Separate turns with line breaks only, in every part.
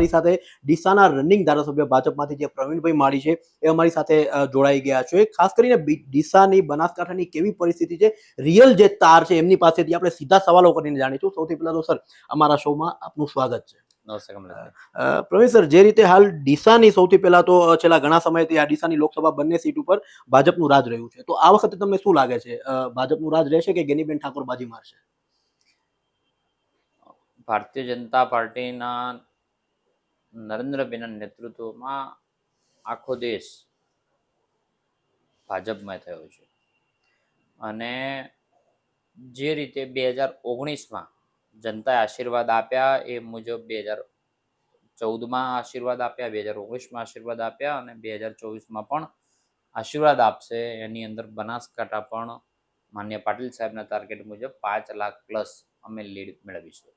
અમારી સાથે ડીસાના રનિંગ ધારાસભ્ય ભાજપમાંથી જે પ્રવીણભાઈ માળી છે એ અમારી સાથે જોડાઈ ગયા છે. ખાસ કરીને ડીસાની બનાસકાંઠાની કેવી પરિસ્થિતિ છે રિયલ જે તાર છે એમની પાસેથી આપણે સીધા સવાલો કરીને જાણીશું. સૌથી પહેલા તો સર અમારા શોમાં આપનું સ્વાગત છે. પ્રવીણ સર જે રીતે હાલ ડીસાની સૌથી પહેલા તો છેલ્લા ઘણા સમયથી આ ડીસાની લોકસભા બંને સીટ ઉપર ભાજપનું રાજ રહ્યું છે. તો આ વખતે તમને શું લાગે છે? ભાજપનું રાજ રહેશે કે ગેનીબેન ઠાકોર બાજી મારશે?
ભારતીય જનતા પાર્ટીના નરેન્દ્રભાઈના નેતૃત્વમાં આખો દેશ ભાજપમાં થયો છે. અને જે રીતે બે હજાર ઓગણીસમાં જનતાએ આશીર્વાદ આપ્યા એ મુજબ બે હજાર ચૌદમાં આશીર્વાદ આપ્યા, બે હજાર ઓગણીસમાં આશીર્વાદ આપ્યા અને બે હજાર ચોવીસમાં પણ આશીર્વાદ આપશે. એની અંદર બનાસકાંઠા પણ માન્ય પાટીલ સાહેબના ટાર્ગેટ મુજબ પાંચ લાખ પ્લસ અમે લીડ મેળવીશું.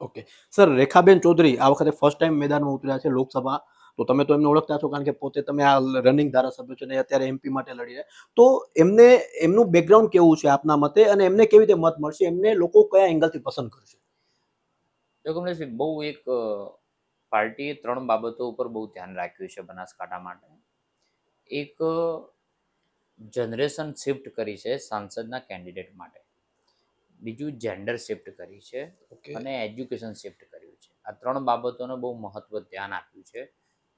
ઓકે સર રેખાબેન ચૌધરી, આ વખતે ફર્સ્ટ ટાઈમ મેદાનમાં ઉતર્યા છે લોકસભા. તો તમે તો એમને ઓળખતા છો કારણ કે પોતે તમે આ રનિંગ ધારાસભ્ય છો ને અત્યારે એમપી માટે લડી રહ્યા. તો એમને, એમનું બેકગ્રાઉન્ડ કેવું છે આપના મતે અને એમને કેવી રીતે મત મળશે? એમને લોકો કયા એંગલથી પસંદ કરશે?
જો કમલેશભાઈ બહુ એક પાર્ટીએ ત્રણ બાબતો ઉપર બહુ ધ્યાન રાખ્યું છે બનાસકાંઠા માટે. એક જનરેશન શિફ્ટ કરી છે સાંસદના કેન્ડિડેટ માટે. બીજું જેન્ડર શિફ્ટ કરી છે અને એજ્યુકેશન શિફ્ટ કર્યું છે. આ ત્રણ બાબતોને બહુ મહત્વ ધ્યાન આપ્યું છે.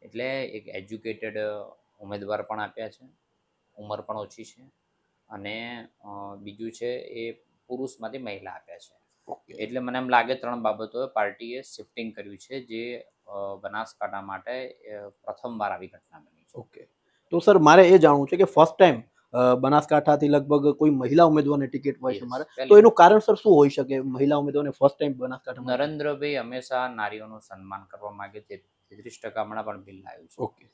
એટલે એક એજ્યુકેટેડ ઉમેદવાર પણ આપ્યા છે. ઉંમર પણ ઓછી છે. અને બીજું છે એ પુરુષમાંથી મહિલા આપ્યા છે. એટલે મને એમ લાગે ત્રણ બાબતોએ પાર્ટીએ શિફ્ટિંગ કર્યું છે જે બનાસકાંઠા માટે પ્રથમવાર આવી ઘટના બની છે.
ઓકે તો સર મારે એ જાણવું છે કે ફર્સ્ટ ટાઈમ બનાસકાંઠાથી લગભગ કોઈ મહિલા ઉમેદવારને ટિકિટ હોય છે મારે. તો એનું કારણસર શું હોઈ શકે મહિલા ઉમેદવારને ફર્સ્ટ ટાઈમ બનાસકાંઠા
નરેન્દ્રભાઈ હંમેશા નારીઓનું સન્માન કરવા માંગે છે. તેત્રીસ ટકા હમણાં પણ બિલ આવ્યું છે.
ઓકે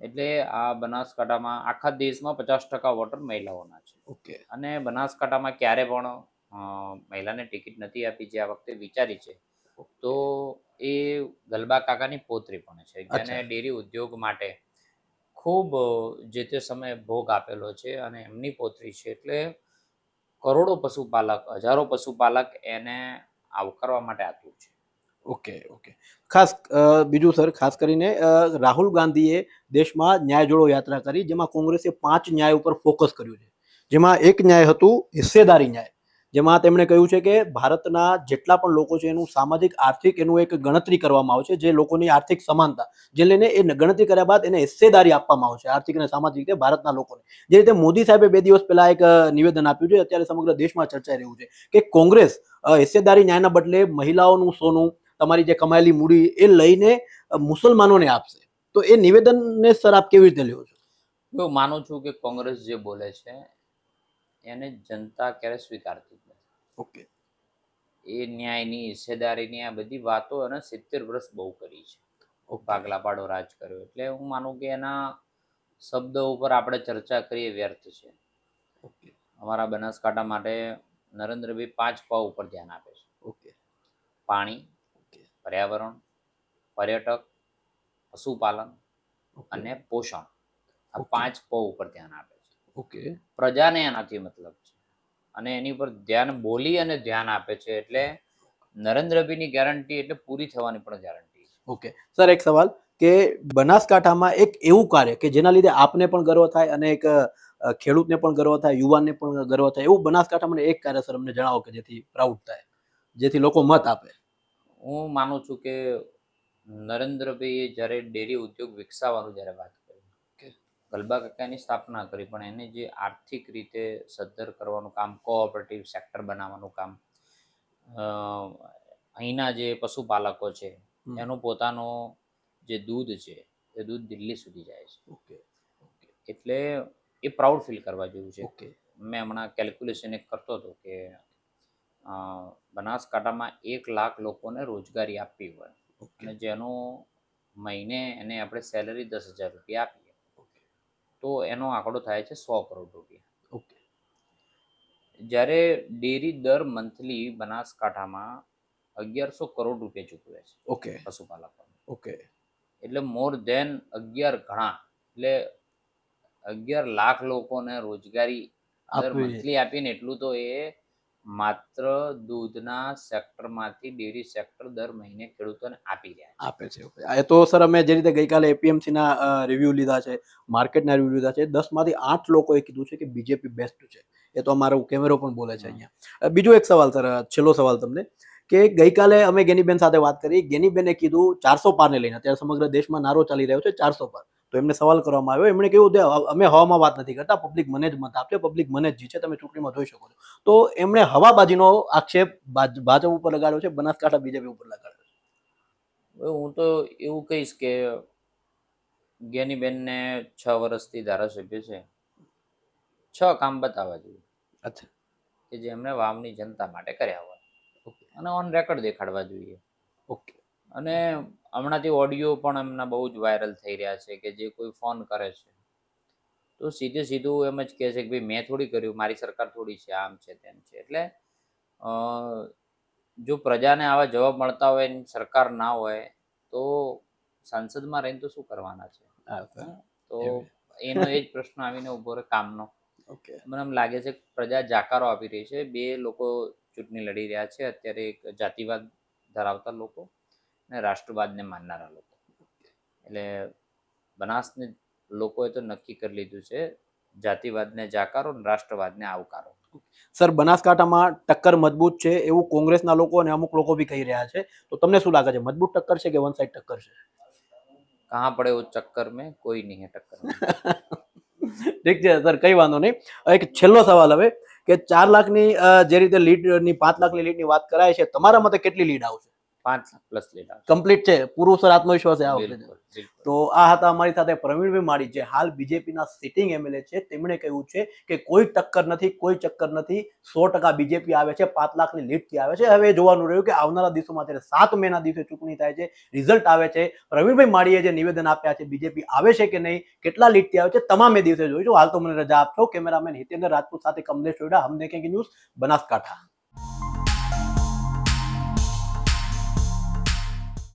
એટલે આ બનાસકાંઠામાં આખા દેશમાં પચાસ ટકા વોટર મહિલાઓના છે.
ઓકે
અને બનાસકાંઠામાં ક્યારે પણ મહિલાને ટિકિટ નથી આપી જે આ વખતે વિચારી છે તો એ ગલબા કાકાની પોતરી પણ છે. જેને ડેરી ઉદ્યોગ માટે ખૂબ જે તે સમયે ભોગ આપેલો છે અને એમની પોતરી છે એટલે કરોડો પશુપાલક, હજારો પશુપાલક એને આવકારવા માટે આતુર છે.
Okay okay. ખાસ બીજું સર, ખાસ કરીને રાહુલ ગાંધીએ દેશમાં ન્યાય જોડો યાત્રા કરી, જેમાં કોંગ્રેસે પાંચ ન્યાય ઉપર ફોકસ કર્યું છે. જેમાં એક ન્યાય હતું હિસ્સેદારી ન્યાય. જેમાં તેમણે કહ્યું છે કે ભારતના જેટલા પણ લોકો છે, એનું સામાજિક, આર્થિક, એનું એક ગણતરી કરવામાં આવશે જે લોકોની આર્થિક સમાનતા, જે લઈને એ ગણતરી કર્યા બાદ એને હિસ્સેદારી આપવામાં આવશે આર્થિક અને સામાજિક રીતે ભારતના લોકોને. જે રીતે મોદી સાહેબે બે દિવસ પહેલા એક નિવેદન આપ્યું છે, અત્યારે સમગ્ર દેશમાં ચર્ચાઈ રહ્યું છે કે કોંગ્રેસ હિસ્સેદારી ન્યાયના બદલે મહિલાઓનું સોનું, તમારી જે કમાયેલી મૂડી, એ લઈને મુસલમાનોને આપશે. તો એ નિવેદનને સર આપ કેવી રીતે લ્યો છો?
હું માનું છું કે કોંગ્રેસ જે બોલે છે, એને જનતા ક્યારે સ્વીકારતી
ઓકે.
એ ન્યાયની હિસ્સેદારીની આ બધી વાતો અને સિત્તેર વર્ષ બહુ કરી છે. ભાગલા પાડો રાજ કર્યો. એટલે હું માનું કે એના શબ્દો ઉપર આપણે ચર્ચા કરીએ વ્યર્થ છે.
ઓકે.
અમારા બનાસકાંઠા માટે નરેન્દ્રભાઈ પાંચ પાવ ઉપર ધ્યાન આપે છે.
ઓકે.
પાણી પર્યાવરણ પર્યટક પશુપાલન અને પોષણ. આ પાંચ પો ઉપર ધ્યાન આપે છે.
ઓકે.
પ્રજાને એનાથી મતલબ છે. અને એની ઉપર ધ્યાન બોલી અને ધ્યાન આપે છે એટલે નરેન્દ્રભાઈની ગેરંટી એટલે પૂરી થવાની પણ ગેરંટી
ઓકે સર એક સવાલ કે બનાસકાંઠામાં એક એવું કાર્ય કે જેના લીધે આપને પણ ગર્વ થાય અને એક ખેડૂતને પણ ગર્વ થાય યુવાનને પણ ગર્વ થાય એવું બનાસકાંઠામાં એક કાર્ય સર અમને જણાવો કે જેથી પ્રાઉડ થાય જેથી લોકો મત આપે.
હું માનું છું કે નરેન્દ્રભાઈએ જ્યારે ડેરી ઉદ્યોગ વિકસાવવાનું જ્યારે વાત ગલબા કાકાની સ્થાપના કરી પણ એને જે આર્થિક રીતે સદ્ધર કરવાનું કામ કોઓપરેટિવ સેક્ટર બનાવવાનું કામ અહીંના જે પશુપાલકો છે એનો પોતાનો જે દૂધ છે એ દૂધ દિલ્હી સુધી જાય છે.
ઓકે
એટલે એ પ્રાઉડ ફીલ કરવા જેવું છે.
ઓકે.
મેં હમણાં કેલ્ક્યુલેશન એક કરતો હતો કે બનાસકાંઠામાં એક લાખ લોકોને રોજગારી આપવી હોય. અને જેનું મહિને એને આપણે સેલરી દસ હજાર રૂપિયા આપીએ. તો એનો આંકડો થાય છે સો કરોડ રૂપિયા.
ઓકે.
જ્યારે ડેરી દર મંથલી બનાસકાંઠામાં અગિયારસો કરોડ રૂપિયા ચૂકવે છે
ઓકે.
પશુપાલકો
ઓકે.
એટલે મોર દેન અગિયાર ઘણા એટલે અગિયાર લાખ લોકોને રોજગારી દર મંથલી આપીને એટલું તો એ માત્ર દૂધના સેક્ટરમાંથી ડેરી સેક્ટર દર મહિને ખેડૂતોને આપી રહ્યા
આપે છે એ તો સર અમે જે રીતે ગઈકાલે એપીએમસીના રિવ્યૂ લીધા છે માર્કેટના રિવ્યુ લીધા છે દસમાંથી આઠ લોકોએ કીધું છે કે બીજેપી બેસ્ટ છે. એ તો અમારો કેમેરો પણ બોલે છે અહીંયા. બીજો એક સવાલ સર છેલ્લો સવાલ તમને કે ગઈકાલે અમે ગેનીબેન સાથે વાત કરી ગેનીબેને કીધું ચારસો પારને લઈને અત્યારે સમગ્ર દેશમાં નારો ચાલી રહ્યો છે ચારસો પાર. તો એમને સવાલ કરવામાં આવ્યો. એમણે કહ્યું "દે, અમે હવામાં વાત નથી કરતા. પબ્લિક મને જ મત આપશે પબ્લિક મને જ છે તમે ચૂંટણીમાં જોઈ શકો છો. તો એમણે હવાબાજીનો આક્ષેપ ભાજ- ભાજપ ઉપર લગાડ્યો છે. બનાસકાંઠા બીજેપી ઉપર લગાડ્યો છે.
હું તો એવું કહીશ કે જ્ઞાનીબેનને છ વર્ષથી ધારાસભ્ય છે. છ કામ બતાવવા જોઈએ
અચ્છા.
કે જે એમણે વાવની જનતા માટે કર્યા હોય.
ઓકે.
અને ઓન રેકોર્ડ દેખાડવા જોઈએ.
ઓકે.
અને હમણાંથી ઓડિયો પણ એમના બહુ જ વાયરલ થઈ રહ્યા છે કે જે કોઈ ફોન કરે છે. તો સીધે સીધું એમ જ કહે છે કે ભાઈ મેં થોડી કર્યું મારી સરકાર થોડી છે આમ છે તેમ છે. એટલે અ, જો પ્રજાને આવા જવાબ મળતા હોય સરકાર ના હોય તો સાંસદમાં રહીને તો શું કરવાના છે? તો એનો એ જ પ્રશ્ન આવીને ઊભો રહે કામનો.
ઓકે.
મને એમ લાગે છે પ્રજા જાકારો આપી રહી છે. બે લોકો ચૂંટણી લડી રહ્યા છે. અત્યારે એક જાતિવાદ ધરાવતા લોકો. અને રાષ્ટ્રવાદને માનનારા લોકો. એટલે બનાસને લોકોએ તો નક્કી કરી લીધું છે જાતિવાદને જાકારો અને રાષ્ટ્રવાદને આવકારો.
સર બનાસકાંઠામાં ટક્કર મજબૂત છે એવું કોંગ્રેસના લોકો અને અમુક લોકો બી કહી રહ્યા છે. તો તમને શું લાગે છે મજબૂત ટક્કર છે કે વન સાઈડ ટક્કર છે?
કહા પડે वो ચક્કર મેં? કોઈ નહીં હે ટક્કર
ઠીક છે સર કઈ વાંધો નહીં. એક છેલ્લો સવાલ હવે કે ચાર લાખની જે રીતે લીડની પાંચ લાખની લીડની વાત કરાય છે તમારા મતે કેટલી લીડ આવશે?
પાંચ પ્લસ લીધા
કમ્પ્લીટ છે. પૂરું સર આત્મવિશ્વાસ છે આ વખતે. તો આ હતા અમારી સાથે પ્રવીણભાઈ માળી જે હાલ બીજેપીના સિટિંગ એમએલએ છે. તેમણે કહ્યું છે કે કોઈ ટક્કર નથી કોઈ ચક્કર નથી. સો ટકા બીજેપી આવે છે પાંચ લાખની લીડથી આવે છે. હવે જોવાનું રહ્યું કે આવનારા દિવસોમાં જ્યારે સાત મેના દિવસે ચૂંટણી થાય છે રિઝલ્ટ આવે છે. પ્રવીણભાઈ માળીએ જે નિવેદન આપ્યા છે બીજેપી આવે છે કે નહીં કેટલા લીડથી આવે છે તમામે દિવસે જોઈશું. હાલ તો મને રજા આપશો. કેમેરામેન હિતેન્દ્ર રાજપૂત સાથે કમલેશ ચોડા હમને કંઈક ન્યૂઝ બનાસકાંઠા.